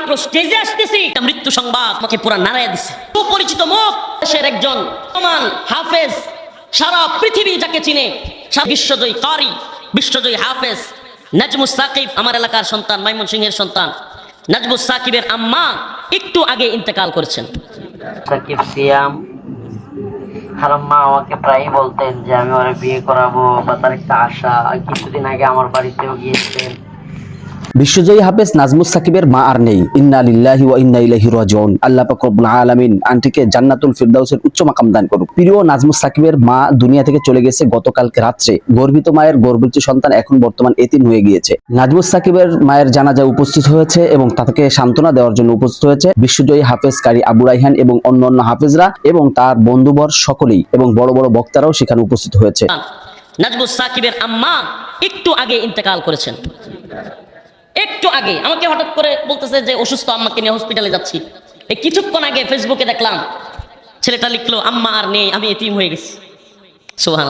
মাত্র স্টেজে আসতেছি। মৃত্যু সংবাদ আমাকে পুরা নাড়াইয়া দিছে। সুপরিচিত মুখ, দেশের একজন সমান হাফেজ, সারা পৃথিবী যাকে চিনে বিশ্বজয়ী কারি, বিশ্বজয়ী হাফেজ, নাজমুস সাকিব আমার এলাকার সন্তান, মাইমুন সিংহের সন্তান। নাজমুস সাকিবের আম্মা একটু আগে ইন্তেকাল করেছেন। সাকিব সিয়াম আর মা আমাকে প্রায়ই বলতেন যে, আমি ওরা বিয়ে করাবো বা তার একটা আশা। কিছুদিন আগে আমার বাড়িতেও গিয়েছিলেন। বিশ্বজয়ী হাফেজ নাজমুস সাকিবের মা আর নেই। ইন্না লিল্লাহি ওয়া ইন্না ইলাইহি রাজিউন। আল্লাহ পাক রব্বুল আলামিন আন্টিকে জান্নাতুল ফিরদাউসের উচ্চ মাকাম দান করুক। প্রিয় নাজমুস সাকিবের মা দুনিয়া থেকে চলে গেছে গতকালকে রাত্রে। গর্বিত মায়ের গর্বিত সন্তান এখন বর্তমান এতিম হয়ে গিয়েছে। নাজমুস সাকিবের মায়ের জানাজা উপস্থিত হয়েছে এবং তাকে সান্ত্বনা দেওয়ার জন্য উপস্থিত হয়েছে বিশ্বজয়ী হাফেজ কারি আবু রাইহান এবং অন্যান্য হাফেজরা এবং তার বন্ধুবর সকলেই এবং বড় বড় বক্তারাও সেখানে উপস্থিত হয়েছে। নাজমুস সাকিবের আম্মা একটু আগে ইন্তেকাল করেছেন। একটু আগে আমাকে হঠাৎ করে বলতেছে যে, অসুস্থ আম্মাকে নিয়ে হসপিটালে যাচ্ছি। এই কিছুক্ষণ আগে ফেসবুকে দেখলাম, ছেলেটা লিখলো, আম্মা আর নেই, আমি এতিম হয়ে গেছি। সোহান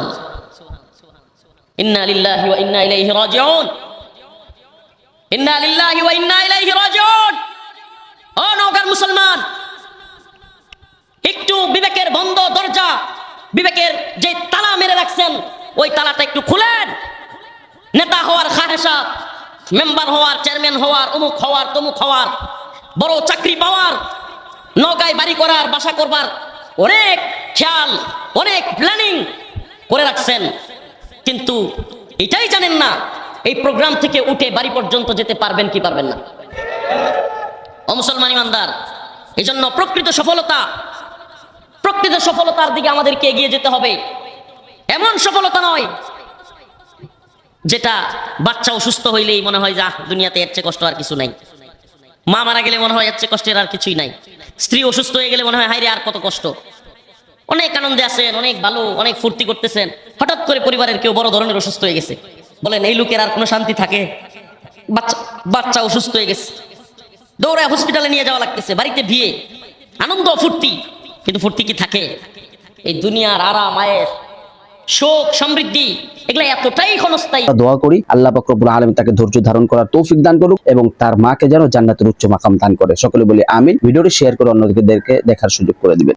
নেতা হওয়ার খাহেসা মেম্বার হওয়ার, চেয়ারম্যান হওয়ার, অমুক হওয়ার, তমুক হওয়ার, বড় চাকরি পাওয়ার, নৌকায় বাড়ি করার, বাসা করবার অনেক খেয়াল, অনেক প্ল্যানিং করে রাখছেন। কিন্তু এটাই জানেন না, এই প্রোগ্রাম থেকে উঠে বাড়ি পর্যন্ত যেতে পারবেন কি পারবেন না। ও মুসলমান ইমানদার এই জন্য প্রকৃত সফলতা, প্রকৃত সফলতার দিকে আমাদেরকে এগিয়ে যেতে হবে। এমন সফলতা নয় যেটা বাচ্চা অসুস্থ হইলেই মনে হয় যা দুনিয়াতে এর চেয়ে কষ্ট আর কিছু নাই। মা মারা গেলে মনে হয় এর চেয়ে কষ্টের আর কিছুই নাই। স্ত্রী অসুস্থ হয়ে গেলে মনে হয় হাইরে আর কত কষ্ট। অনেক আনন্দে আছেন, অনেক ভালো, অনেক ফুর্তি করতেছেন। হঠাৎ করে পরিবারের কেউ বড় ধরনের অসুস্থ হয়ে গেছে। বলেন, এই লোকের আর কোনো শান্তি থাকে? বাচ্চা বাচ্চা অসুস্থ হয়ে গেছে। দৌড়ায় হসপিটালে নিয়ে যাওয়া লাগতেছে, বাড়িতে বিয়ে আনন্দ ফুর্তি। কিন্তু ফুর্তি কি থাকে? এই দুনিয়ার আরাম, আয়ের শোক, সমৃদ্ধি, এগুলো এতটাই ক্ষণস্থায়ী। দোয়া করি, আল্লাহ পাক আলামিন তাকে ধৈর্য ধারণ করার তৌফিক দান করুক এবং তার মাকে যেন জান্নাতের উচ্চ মাকাম দান করে। সকলে বলি আমিন। ভিডিওটি শেয়ার করে অন্যদেরকে দেখার সুযোগ করে দিবেন।